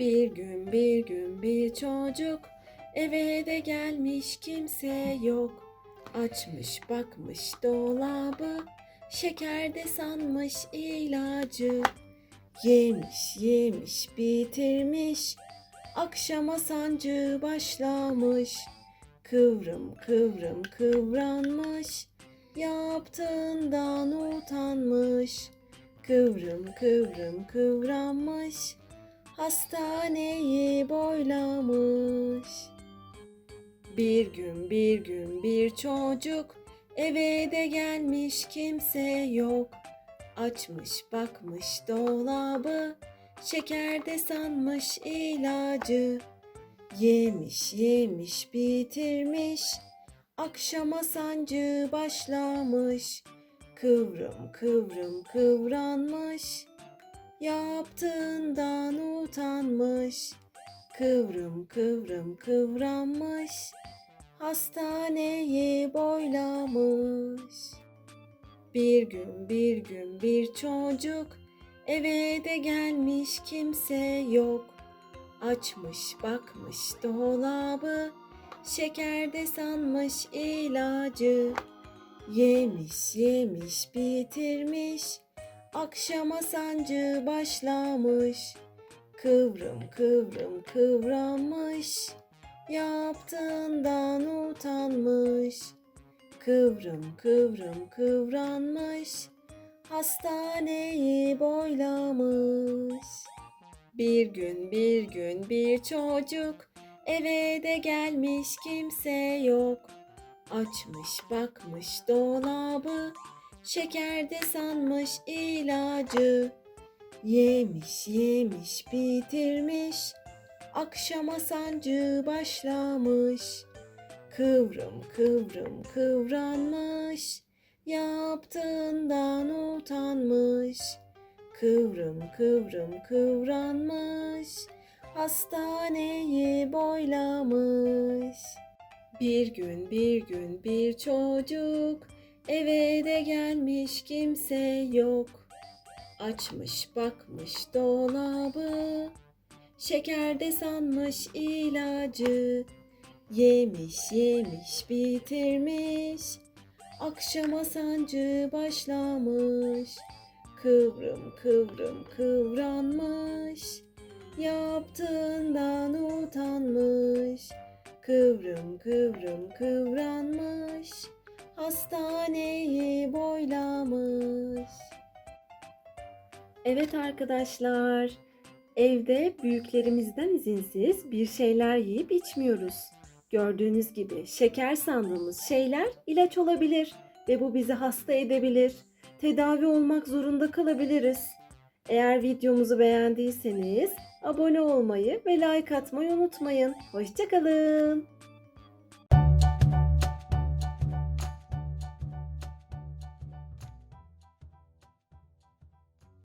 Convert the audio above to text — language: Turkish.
Bir gün bir gün bir çocuk eve de gelmiş kimse yok. Açmış bakmış dolabı şeker de sanmış ilacı. Yemiş yemiş bitirmiş akşama sancı başlamış. Kıvrım kıvrım kıvranmış yaptığından utanmış. Kıvrım kıvrım kıvranmış hastaneyi boylamış. Bir gün bir gün bir çocuk eve de gelmiş kimse yok. Açmış bakmış dolabı şeker de sanmış ilacı. Yemiş yemiş bitirmiş akşama sancı başlamış. Kıvrım kıvrım kıvranmış yaptığından utanmış. Kıvrım kıvrım kıvranmış hastaneyi boylamış. Bir gün bir gün bir çocuk eve de gelmiş kimse yok. Açmış bakmış dolabı şeker de sanmış ilacı. Yemiş yemiş bitirmiş akşama sancı başlamış. Kıvrım kıvrım kıvranmış yaptığından utanmış. Kıvrım kıvrım kıvranmış hastaneyi boylamış. Bir gün bir gün bir çocuk eve de gelmiş kimse yok. Açmış bakmış dolabı şeker de sanmış ilacı. Yemiş yemiş bitirmiş akşama sancı başlamış. Kıvrım kıvrım kıvranmış yaptığından utanmış. Kıvrım kıvrım kıvranmış hastaneyi boylamış. Bir gün bir gün bir çocuk eve de gelmiş kimse yok. Açmış bakmış dolabı şeker de sanmış ilacı. Yemiş yemiş bitirmiş akşama sancı başlamış. Kıvrım kıvrım kıvranmış yaptığından utanmış. Kıvrım kıvrım kıvranmış hastaneyi Evet arkadaşlar, evde büyüklerimizden izinsiz bir şeyler yiyip içmiyoruz. Gördüğünüz gibi şeker sandığımız şeyler ilaç olabilir ve bu bizi hasta edebilir. Tedavi olmak zorunda kalabiliriz. Eğer videomuzu beğendiyseniz abone olmayı ve like atmayı unutmayın. Hoşçakalın.